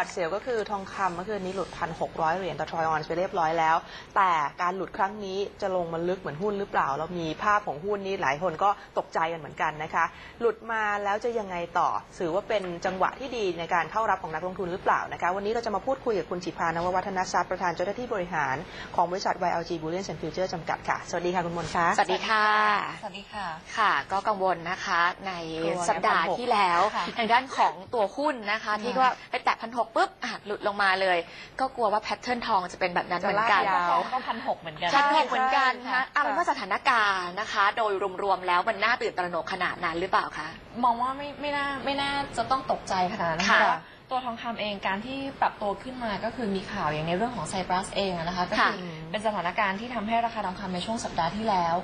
บัตรเซลก็คือทองคำเมื่อคืนนี้หลุดพันหกร้อยเหรียญต่อทรอยออนซ์ไปเรียบร้อยแล้ว แต่การหลุดครั้งนี้จะลงมาลึกเหมือนหุ้นหรือเปล่า เรามีภาพของหุ้นนี้หลายคนก็ตกใจกันเหมือนกันนะคะ หลุดมาแล้วจะยังไงต่อถือว่าเป็นจังหวะที่ดีในการเข้ารับของนักลงทุนหรือเปล่านะคะ วันนี้เราจะมาพูดคุยกับคุณจิพานววัฒนทรัพย์ประธานเจ้าหน้าที่บริหารของบริษัท YLG Bullion and Future จำกัดค่ะ สวัสดีค่ะคุณมนต์คะสวัสดีค่ะ สวัสดีค่ะ ค่ะ ก็กังวลนะคะในกลัวนะสัปดาห์1,600ที่แล้วค่ะทางด้านของตัวหุ้นนะคะที่ก็ไปแตะพันหกปุ๊บอะหลุดลงมาเลย ก็กลัวว่าแพทเทิร์นทองจะเป็นแบบนั้นเหมือนกัน จะลากยาว ก็พันหกเหมือนกันพันหกเหมือนกันใช่นะเอาเป็นว่าสถานการณ์นะคะ โดยรวมๆแล้วมันน่าตื่นตระหนกขนาดนั้นหรือเปล่าคะ มองว่าไม่ไม่น่าไม่น่าจะต้องตกใจขนาดนั้นค่ะ เพราะว่า ตัวทองคำเองการที่ปรับตัวขึ้นมาก็คือมีข่าวอย่างในเรื่องของไซปรัสเองอะนะคะก็คือค่ะเป็นสถานการณ์ที่ทำให้ราคาทองคำในช่วงสัปดาห์ที่แล้ว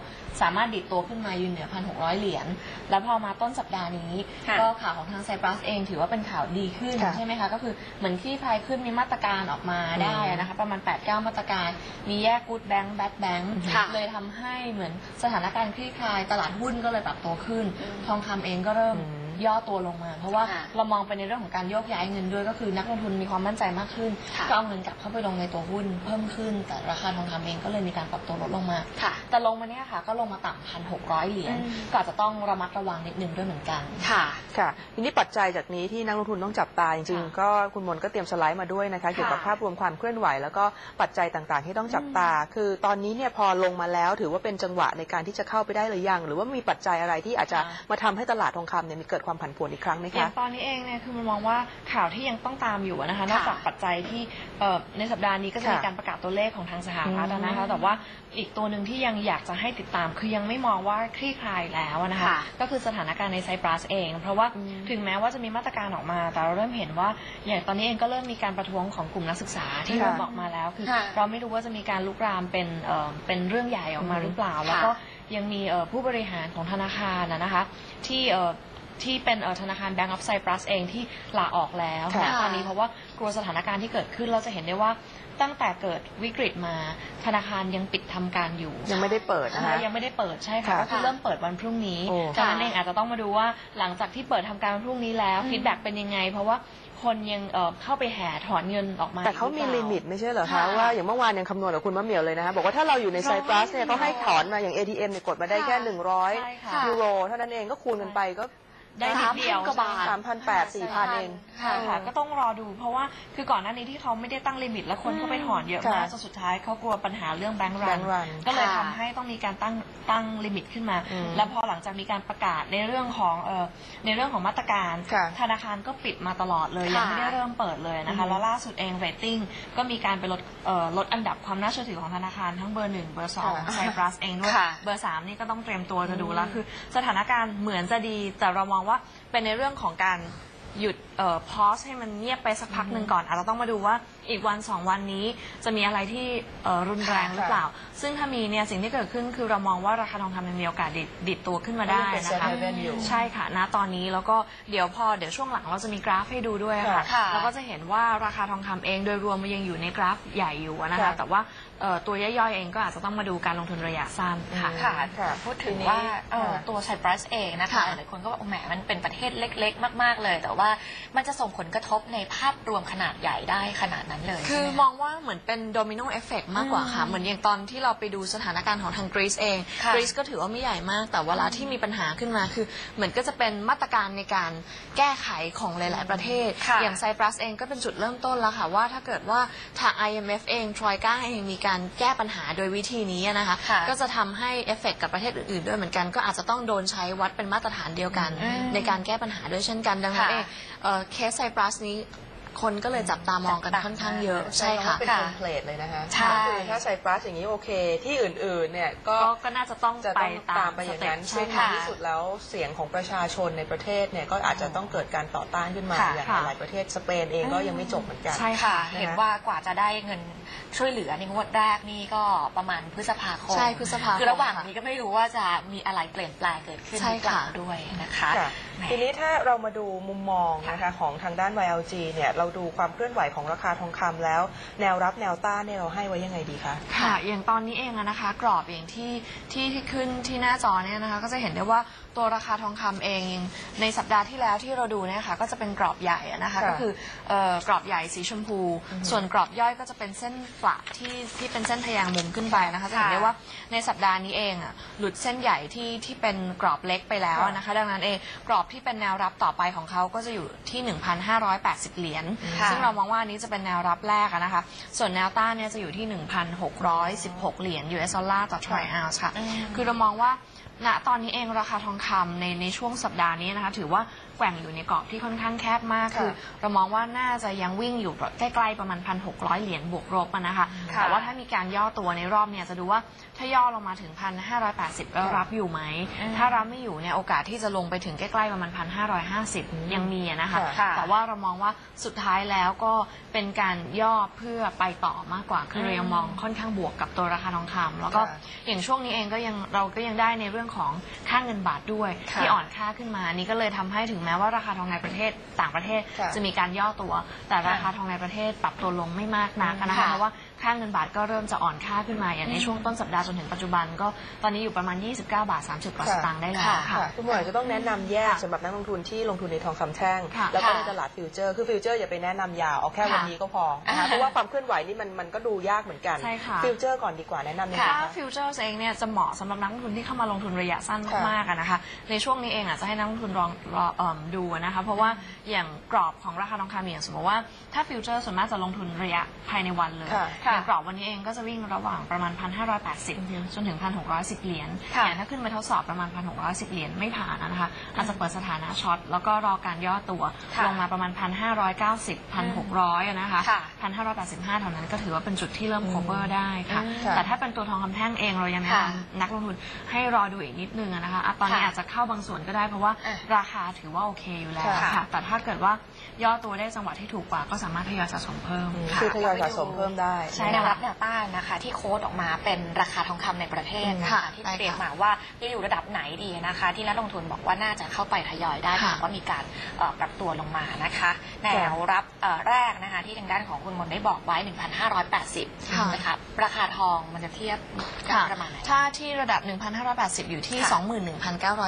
สามารถดิดตัวขึ้นมายืนเหนือพันหกร้อยเหรียญแล้วพอมาต้นสัปดาห์นี้ค่ะก็ข่าวของทางไซปรัสเองถือว่าเป็นข่าวดีขึ้นค่ะใช่ไหมคะก็คือเหมือนที่พายขึ้นมีมาตรการออกมาได้อะนะคะประมาณ8ปดเก้ามาตรการ มีแยกกูดแบงค์แบดแบงค์ค่ะเลยทำให้เหมือนสถานการณ์คลี่คลายตลาดหุ้นก็เลยปรับตัวขึ้น ทองคำเองก็เริ่มอืม ย่อตัวลงมา เพราะว่าค่ะเรามองไปในเรื่องของการโยกย้ายเงินด้วยก็คือนักลงทุนมีความมั่นใจมากขึ้น ค่ะ ก็เอาเงินกลับเข้าไปลงในตัวหุ้นเพิ่มขึ้น แต่ราคาทองคำเองก็เลยมีการปรับตัวลดลงมา ค่ะ แต่ลงมาเนี่ยค่ะ ก็ลงมาต่ำพันหกร้อยเหรียญอืม ก็อาจจะต้องระมัดระวังนิดนึงด้วยเหมือนกัน ค่ะ ค่ะทีนี้ปัจจัยจากนี้ที่นักลงทุนต้องจับตาจริงค่ะๆก็คุณมนต์ก็เตรียมสไลด์มาด้วยนะคะ เกี่ยวกับภาพรวมความเคลื่อนไหว แล้วก็ปัจจัยต่างๆ ที่ต้องจับตา คือตอนนี้เนี่ยพอลงมาแล้วถือว่าเป็นจังหวะในการที่จะเข้าไปได้หรือยัง หรือว่ามีปัจจัยอะไรที่อาจจะค่ะ มาทำให้ตลาดทองคำเนี่ยมีเกิดความผันผวนอีกครั้งไหมอย่าคะ งตอนนี้เองเนี่ยคือมันมองว่าข่าวที่ยังต้องตามอยู่อะนะคะนอกจากปัจจัยที่เอ่อในสัปดาห์นี้ก็จะมีค่ะการประกาศตัวเลขของทางสหรัฐอะนะอืคะมแต่ว่าอีกตัวหนึ่งที่ยังอยากจะให้ติดตาม คือยังไม่มองว่าคลี่คลายแล้วอะนะคะ ค่ะก็คือสถานการณ์ในไซปรัสเอง เพราะว่าอืมถึงแม้ว่าจะมีมาตรการออกมา แต่เราเริ่มเห็นว่าอย่างตอนนี้เองก็เริ่มมีการประท้วงของกลุ่มนักศึกษาที่ค่ะเริ่มออกมาแล้ว คือค่ะเราไม่รู้ว่าจะมีการลุกรามเป็นเอ่อเป็นเรื่องใหญ่ออกมาอืม หรือเปล่า แล้วก็ยังมีเอ่อผู้บริหารของธนาคารนะนะคะ ที่เอ่อ ที่เป็นเอ่อธนาคาร Bank of Cyprus เองที่ลาออกแล้วค่ะ นะตอนนี้เพราะว่ากลัวสถานการณ์ที่เกิดขึ้นเราจะเห็นได้ว่าตั้งแต่เกิดวิกฤตมาธนาคารยังปิดทำการอยู่ยังไม่ได้เปิดนะนะคะคะยังไม่ได้เปิดใช่ค่ะค่ะก็คือเริ่มเปิดวันพรุ่งนี้โอ้ ดังนั้นเองอาจจะต้องมาดูว่าหลังจากที่เปิดทำการวันพรุ่งนี้แล้วฟีดแบ็กเป็นยังไง เพราะว่าคนยังเอ่อเข้าไปแห่ถอนเงินออกมาแต่เขามีหรือปลิมิตไม่ใช่เหรอคะค่ะว่าอย่างเมื่อวานยังคำนวณกับคุณมะเหมียวเลยนะคะ บอกว่าถ้าเราอยู่ในไซปรัสเนี่ยเขาให้ถอนมาอย่าง ATM เนี่ยกดมาได้แค่ค่ะ 100ใช่ค่ะยูโร เท่านั้นเองก็คูณกันไปก็ ได้นิดเดียวสามพันกว่าบาท สามพันแปดสี่พันเองใช่ค่ะก็ต้องรอดูเพราะว่าคือก่อนหน้านี้ที่เขาไม่ได้ตั้งลิมิตแล้วคนเข้าไปถอนเยอะมากค่ะจนสุดท้ายเขากลัวปัญหาเรื่องแบงก์รั Bank run ก็เลยค่ะทำให้ต้องมีการตั้งตั้งลิมิตขึ้นมา อืมแล้วพอหลังจากมีการประกาศในเรื่องของเอ่อในเรื่องของมาตรการ ค่ะธนาคารก็ปิดมาตลอดเลยค่ะยังไม่ได้เริ่มเปิดเลยนะอืคะมแล้วล่าสุดเองเรตติ้งก็มีการไปลดเอ่อลดอันดับความน่าเชื่อถือของธนาคารทั้งเบอร์หนึ่งเบอร์สองค่ะไซปรัสเองด้วยค่ะ เบอร์สามนี่ก็ต้องเตรียมตัวจะดูอืมแล้วคือ สถานการณ์เหมือนจะดีแต่เรามองว่าเป็นในเรื่องของการหยุดเอ่อพอสให้มันเงียบไปสักพักหนึ่งก่อนอาจจะต้องมาดูว่าอีกวันสองวันนี้จะมีอะไรที่เอ่อรุนแรงหรือเปล่า ซึ่งถ้ามีเนี่ยสิ่งที่เกิดขึ้นคือเรามองว่าราคาทองคำยังมีโอกาสดิดดิดตัวขึ้นมาได้ยังเป็นนะคะ safe haven อยู่ ใช่ค่ะณตอนนี้แล้วก็เดี๋ยวพอเดี๋ยวช่วงหลังเราจะมีกราฟให้ดูด้วยค่ะค่ะแล้วก็จะเห็นว่าราคาทองคำเองโดยรวมมันยังอยู่ในกราฟใหญ่อยู่นะคะค่ะแต่ว่า เอ่อตัวย่อยๆเองก็อาจจะต้องมาดูการลงทุนระยะสั้นค่ะ ค่ะค่ะพูดถึงทีนี้ว่าเอ่อค่ะตัวไซปรัสเองนะคะค่ะหลายคนก็บอกโอ้แหมมันเป็นประเทศเล็ก ๆ มาก ๆ เลย แต่ว่ามันจะส่งผลกระทบในภาพรวมขนาดใหญ่ได้ขนาดนั้นเลยคือใช่ไหมองว่าเหมือนเป็นโดมิโนเอฟเฟกมากกว่าค่ะ เหมือนอย่างตอนที่เราไปดูสถานการณ์ของทางกรีซเอง ค่ะกรีซก็ถือว่าไม่ใหญ่มาก แต่เวลาที่มีปัญหาขึ้นมาคือ เหมือนก็จะเป็นมาตรการในการแก้ไขของหลาย ๆ ประเทศ ค่ะอย่างไซปรัสเองก็เป็นจุดเริ่มต้นแล้วค่ะว่าถ้าเกิดว่าทาง IMF เองทรอยก้าเองมีการแก้ปัญหาโดยวิธีนี้นะคะ ค่ะก็จะทำให้เอฟเฟกกับประเทศอื่นๆด้วยเหมือนกัน ก็อาจจะต้องโดนใช้วัดเป็นมาตรฐานเดียวกัน อืมในการแก้ปัญหาด้วยเช่นกันดังนั้นค่ะ เองเอ่อเคสไซปรัสนี้ คนก็เลยจับตามองกันค่อนข้างเยอะใช่ค่ะเป็นค่ะเทมเพลตเลยนะคะใช่ก็คือถ้าไซปรัสอย่างนี้โอเค ที่อื่นๆเนี่ยก็ก็ก็น่าจะต้องจะไปต้องตามไปอย่างนั้นสซึ่เต็งปในใช่ค่ะที่สุดแล้วเสียงของประชาชนในประเทศเนี่ยก็อาจจะต้องเกิดการต่อต้านขึ้นมาค่ะอย่างค่ะหลายประเทศสเปนเองก็ยังไม่จบเหมือนกันใช่ค่ะนะคะเห็นว่ากว่าจะได้เงินช่วยเหลือในงวดแรกนี่ก็ประมาณพฤษภาคมใช่พฤษภาคมคือระหว่างค่ะนี้ก็ไม่รู้ว่าจะมีอะไรเปลี่ยนแปลงเกิดขึ้นใช่หรือเปล่าค่ะด้วยนะคะค่ะแหมทีนี้ถ้าเรามาดูมุมมองนะคะของทางด้าน YLG เนี่ยเราเราดูความเคลื่อนไหวของราคาทองคำแล้ว แนวรับแนวต้านเนี่ยเราให้ไว้ยังไงดีคะค่ะ อย่างตอนนี้เองอะนะคะ กรอบอย่างที่ที่ที่ขึ้นที่หน้าจอเนี่ยนะคะ ก็จะเห็นได้ว่า ตัวราคาทองคำเองในสัปดาห์ที่แล้วที่เราดูเนี่ยค่ะก็จะเป็นกรอบใหญ่อะนะคะค่ะก็คือเอ่อกรอบใหญ่สีชมพู ส่วนกรอบย่อยก็จะเป็นเส้นฝละที่ที่เป็นเส้นทะแยงมุมขึ้นไปนะคะจะเห็นได้ว่าในสัปดาห์นี้เองอะหลุดเส้นใหญ่ที่ที่เป็นกรอบเล็กไปแล้วอะนะคะ ดังนั้นเองกรอบที่เป็นแนวรับต่อไปของเขาก็จะอยู่ที่ 1,580 เหรียญค่ะ ซึ่งเรามองว่าอันนี้จะเป็นแนวรับแรกอะนะคะ ส่วนแนวต้านเนี่ยจะอยู่ที่ 1,616 เหรียญ US ดอลลาร์ต่อ troy ounce ค่ะอืมคือเรามองว่า ณตอนนี้เองราคาทองคำในในช่วงสัปดาห์นี้นะคะ ถือว่าแกว่งอยู่ในกรอบที่ค่อนข้างแคบมากค่ะคือ เรามองว่าน่าจะยังวิ่งอยู่ใกล้ๆประมาณ 1,600 เหรียญบวกลบอะนะคะค่ะแต่ว่าถ้ามีการย่อตัวในรอบเนี่ยจะดูว่าถ้าย่อลงมาถึง 1,580 แล้วรับอยู่ไหมอืมถ้ารับไม่อยู่เนี่ยโอกาสที่จะลงไปถึงใกล้ๆประมาณ 1,550 ยังมีอะนะคะค่ะแต่ว่าเรามองว่าสุดท้ายแล้วก็เป็นการย่อเพื่อไปต่อมากกว่าคือเรายังมองค่อนข้างบวกกับตัวราคาทองคำแล้วก็ค่ะอย่างช่วงนี้เองก็ยังเราก็ยังได้ในเรื่องของค่าเงินบาทด้วย ค่ะที่อ่อนค่าขึ้นมานี่ก็เลยทำให้ถึงแม้ว่าราคาทองในประเทศต่างประเทศค่ะจะมีการย่อตัว แต่ราคาทองในประเทศปรับตัวลงไม่มากนักนะคะค่ะ เพราะว่า ค่าเงินบาทก็เริ่มจะอ่อนค่าขึ้นมาอย่างในช่วงต้นสัปดาห์จนถึงปัจจุบันก็ตอนนี้อยู่ประมาณ 29 บาท 30กว่าสตางค์ได้แล้วค่ะค่ะค่ะคุณหมวยจะต้องแนะนำแยกค่ะสำหรับนักลงทุนที่ลงทุนในทองคำแท่งค่ะแล้วก็ในค่ะตลาดฟิวเจอร์คือฟิวเจอร์อย่าไปแนะนำยาวเอาแค่ค่ะวันนี้ก็พอนะคะอ่าเพราะว่าความเคลื่อนไหวนี่มันมันก็ดูยากเหมือนกันใช่ค่ะฟิวเจอร์ก่อนดีกว่าแนะนำยังไงถ้าคะฟิวเจอร์เองเนี่ยจะเหมาะสำหรับนักลงทุนที่เข้ามาลงทุนระยะสั้นค่ะมากๆอะนะคะในช่วงนี้เองอาจจะให้นักลงทุนลองรอเอิ่มดูนะคะเพราะว่าอย่างกรอบของราคาทองคำอย่างสมมติว่าถ้าฟิวเจอร์ส่วนมากจะลงทุนระยะภายในวันเลยค่ะอย่างกรอบวันนี้เองก็จะวิ่งระหว่างประมาณ 1,580 จนถึง 1,610 เหรียญค่ะอย่างถ้าขึ้นไปทดสอบประมาณ 1,610 เหรียญไม่ผ่านนะคะอาจจะเปิดสถานะช็อตแล้วก็รอการย่อตัวค่ะลงมาประมาณ 1,590 1,600อะนะคะค่ะ1,585เท่านั้นก็ถือว่าเป็นจุดที่เริ่ม cover ได้ค่ะ อืมแต่ถ้าเป็นตัวทองคำแท่งเองเรายังแนะค่ะนำนักลงทุนให้รอดูอีกนิดนึงอะนะคะอะตอนนี้ค่ะอาจจะเข้าบางส่วนก็ได้เพราะว่าอะราคาถือว่าโอเคอยู่แล้วค่ะ ค่ะ แต่ถ้าเกิดว่าย่อตัวได้จังหวะที่ถูกกว่าก็สามารถทยอยสะสมเพิ่มอืมค่ะ คือทยอยสะสมเพิ่มได้ ใช่แนค่ะวรับแนวต้านนะคะ ที่โค้ดออกมาเป็นราคาทองคำในประเทศนะค่ะคะที่ใช่ค่ะเตรียมมาว่าจะอยู่ระดับไหนดีนะคะ ที่นักลงทุนบอกว่าน่าจะเข้าไปทยอยได้ค่ะหากว่ามีการเอ่อปรับตัวลงมานะคะแนวรับเอ่อแรกนะคะที่ทางด้านของคุณมนต์ได้บอกไว้ 1,580นะคะราคาทองมันจะเทียบได้ค่ะประมาณไหนถ้าที่ระดับ 1,580 อยู่ที่ค่ะ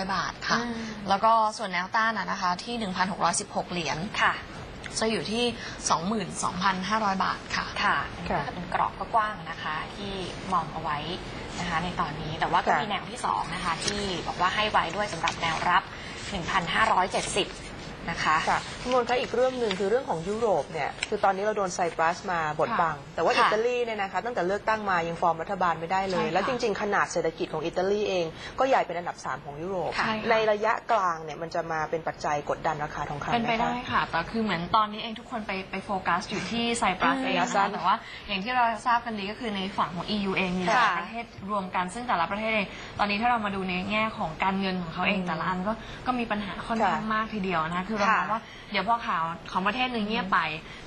21,900 บาทค่ะอืมแล้วก็ส่วนแนวต้านอะนะคะที่ 1,616 เหรียญค่ะ จะอยู่ที่ 22,500 บาทค่ะค่ะค่ะก็เป็นกรอบก็กว้างนะคะที่มองเอาไว้นะคะในตอนนี้แต่ว่าก็ค่ะมีแนวที่สองนะคะที่บอกว่าให้ไว้ด้วยสำหรับแนวรับ 1,570 นะคะค่ะคุณมนต์คะอีกเรื่องหนึ่งคือเรื่องของยุโรปเนี่ยคือตอนนี้เราโดนไซปรัสมาบดค่ะบัง แต่ว่าค่ะอิตาลีเนี่ยนะคะตั้งแต่เลือกตั้งมายังฟอร์มรัฐบาลไม่ได้เลยใช่ค่ะแล้วจริง ๆ ขนาดเศรษฐกิจของอิตาลีเองก็ใหญ่เป็นอันดับ 3 ของยุโรปใช่ค่ะในระยะกลางเนี่ยมันจะมาเป็นปัจจัยกดดันราคาทองคำเป็นไปหมคะได้ค่ะแต่คือเหมือนตอนนี้เองทุกคนไปไปโฟกัสอยู่ที่ไซปรัสอืมเองระยะสั้นะคะนแต่ว่าอย่างที่เราทราบกันดีก็คือในฝั่งของ EU เองมีหลายค่ะประเทศรวมกันซึ่งแต่ละประเทศเองตอนนี้ถ้าเรามาดูในแง่ของการเงินของเขาเองอืมแต่ละอันก็ก็มีปัญหาค่อนข้างค่ะมากทีเดียวนะคะคือเราค่ะมองว่าเดี๋ยวพอข่าวของประเทศหนึ่งเงียบไป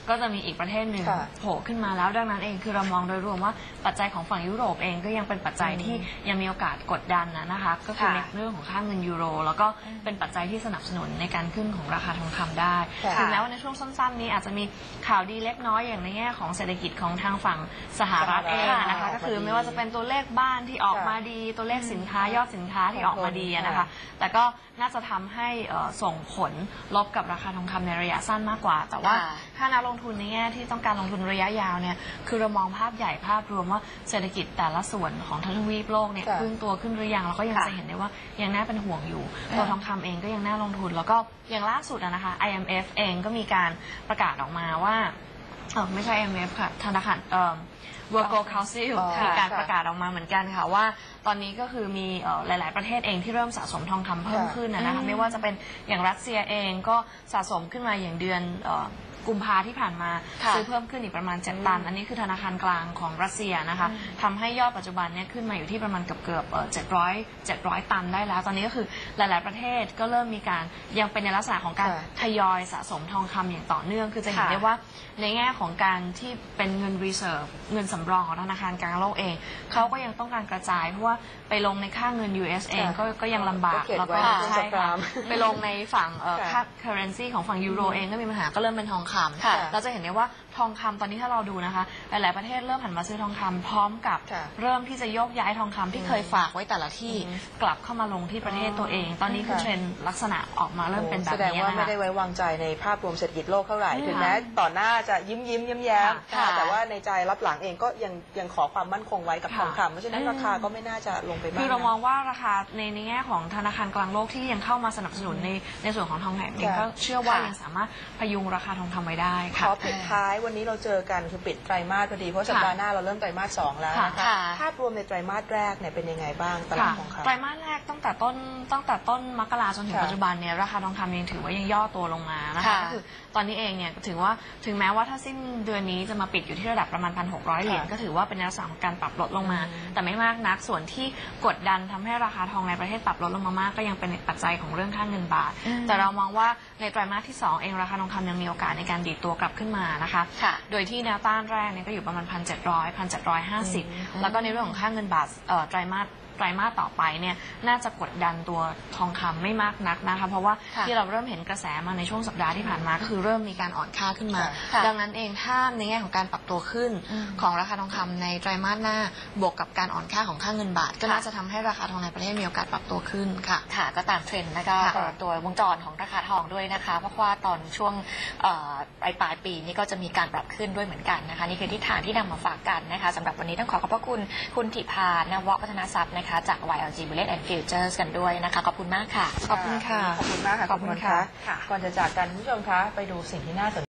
ก็จะมีอีกประเทศหนึ่งค่ะโผล่ขึ้นมาแล้วดังนั้นเองคือเรามองโดยรวมว่าปัจจัยของฝั่งยุโรปเองก็ยังเป็นปัจจัยที่ยังมีโอกาสกดดันนะนะคะ ก็คือค่ะในเรื่องของค่าเงินยูโร แล้วก็เป็นปัจจัยที่สนับสนุนในการขึ้นของราคาทองคำได้ค่ะถึงแม้ว่าในช่วงสั้นๆ นี้อาจจะมีข่าวดีเล็กน้อยอย่างในแง่ของเศรษฐกิจของทางฝั่งสหรัฐเองนะคะค่ะก็คือออกมาดีไม่ว่าจะเป็นตัวเลขบ้านที่ออกมาดี ตัวเลขสินค้ายอดสินค้าที่ออกมาดีอะนะคะ แต่ก็น่าจะทำให้เอ่อส่งผลลบกับราคาทองคำในระยะสั้นมากกว่า แต่ว่าค่ะถ้านักลงทุนในแง่ที่ต้องการลงทุนระยะยาวเนี่ยคือเรามองภาพใหญ่ภาพรวมว่าเศรษฐกิจแต่ละส่วนของทั้งทวีปโลกเนี่ยค่ะขึ้นตัวขึ้นหรือยังแล้วก็ยังค่ะจะเห็นได้ว่ายังน่าเป็นห่วงอยู่ ตัวทองคำเองก็ยังน่าลงทุน แล้วก็อย่างล่าสุดอะนะคะ IMF เองก็มีการประกาศออกมาว่า เออไม่ใช่ IMF ค่ะ ธนาคารเอ่อ World Gold Council อ๋อมีการค่ะประกาศออกมาเหมือนกันค่ะว่า ตอนนี้ก็คือมีเอ่อหลาย ๆ ประเทศเองที่เริ่มสะสมทองคำเพิ่มค่ะ ขึ้นนะนะคะไม่ว่าจะเป็นอย่างรัสเซียเองก็สะสมขึ้นมาอย่างเดือนเอ่อ กุมภาที่ผ่านมาค่ะซื้อเพิ่มขึ้นอีกประมาณ 7 ตัน อันนี้คือธนาคารกลางของรัสเซียนะคะอืมทำให้ยอดปัจจุบันเนี่ยขึ้นมาอยู่ที่ประมาณเกือบเกือบเจ็ดร้อยเจ็ดร้อยตันได้แล้ว ตอนนี้ก็คือหลาย ๆ ประเทศก็เริ่มมีการยังเป็นในลักษณะของการค่ะทยอยสะสมทองคำอย่างต่อเนื่อง คือจะเห็นค่ะได้ว่าในแง่ของการที่เป็นเงิน reserve เงินสำรองของธนาคารกลางโลกเองเขาก็ยังต้องการกระจายเพราะว่าไปลงในค่าเงิน US เองค่ะก็ก็ยังลำบากก็เก็บแล้วไว้ก็ในใช่สงคค่ะรามไปลงในฝั่งเอ่อค่ะค่า currency ของฝั่งยูโรเองก็มีปัญหาก็เริ่มเป็นทองคำค่ะเราจะเห็นได้ว่าทองคำตอนนี้ถ้าเราดูนะคะ หลาย ๆ ประเทศเริ่มหันมาซื้อทองคำพร้อมกับค่ะเริ่มที่จะโยกย้ายทองคำที่อืมเคยฝากไว้แต่ละที่อืม กลับเข้ามาลงที่ประเทศตัวเอง ตอนนี้คือค่ะเทรนด์ลักษณะออกมาเริ่มเป็นแบบแสดงนี้ว่านะไม่คะ ได้ไว้วางใจในภาพรวมเศรษฐกิจโลกเท่าไหร่อืมถึงแม้ต่อหน้าจะยิ้มยิ้มๆแย้มแย้มๆค่ะแต่ว่าในใจรับหลังเองก็ยังยังขอความมั่นคงไว้กับค่ะทองคำเพราะฉะนั้นอืมราคาก็ไม่น่าจะลงไปมาก คือเรานะมองว่าราคาในในแง่ของธนาคารกลางโลกที่ยังเข้ามาสนับสนุนในในส่วนของทองแดงเองค่ะก็เชื่อว่าค่ะยังสามารถพยุงราคาทองคำไว้ได้ขค่ะ อปิดท้ายวันนี้เราเจอกันคือปิดไตรมาสพอดีเพราะสัปดาห์หน้าเราเริ่มไตรมาสสองแล้วนะคะค่ะ ภาพรวมในไตรมาสแรกเนี่ยเป็นยังไงบ้างตลาดค่ะทองคำ ไตรมาสแรกตั้งแต่ต้นตั้งแต่ต้นมกราจนถึงค่ะปัจจุบันเนี่ยราคาทองคำยังถือว่ายังย่อตัวลงมานะคะค่ะก็คือตอนนี้เองเนี่ยถือว่าถึงแม้ว่าถ้าสิ้นเดือนนี้จะมาปิดอยู่ที่ระดับประมาณ 1,600 เหรียญค่ะก็ถือว่าเป็นในลักษณะของการปรับลดลงมา อืมแต่ไม่มากนักส่วนที่กดดันทำให้ราคาทองในประเทศปรับลดลงมามากก็ยังเป็นปัจจัยของเรื่องค่าเงินบาท อืม แต่เรามองว่าในไตรมาสที่2เองราคาทองคำยังมีโอกาสในการดีดตัวกลับขึ้นมานะคะ ค่ะ โดยที่แนวต้านแรกเนี่ยก็อยู่ประมาณ 1,700 1,750 แล้วก็ในเรื่องของค่าเงินบาทเอ่อไตรมาส ไตรมาสต่อไปเนี่ยน่าจะกดดันตัวทองคำไม่มากนักนะคะ เพราะว่าค่ะที่เราเริ่มเห็นกระแสมาในช่วงสัปดาห์ที่ผ่านมาก็คือเริ่มมีการอ่อนค่าขึ้นมา ค่ะดังนั้นเองถ้าในแง่ของการปรับตัวขึ้นอืมของราคาทองคำในไตรมาสหน้า บวกกับการอ่อนค่าของค่าเงินบาท ก็ค่ะ น่าจะทำให้ราคาทองในประเทศมีโอกาสปรับตัวขึ้นค่ะ ค่ะก็ตามเทรนด์แล้วก็ค่ะเอ่อตัววงจรของราคาทองด้วยนะคะ เพราะว่าตอนช่วงเอ่อปลายปลายปีนี้ก็จะมีการปรับขึ้นด้วยเหมือนกันนะคะนี่คือทิศทางที่นำมาฝากกันนะคะสำหรับวันนี้ต้องขอขอบพระคุณคุณถิพานววัฒนทรัพย์นะคะ จาก YLG Bullet and Futures กันด้วยนะคะ ขอบคุณมากค่ะ ขอบคุณค่ะ ขอบคุณมากค่ะ ขอบคุณค่ะ ก่อนจะจากกันคุณผู้ชมคะ ไปดูสิ่งที่น่าสน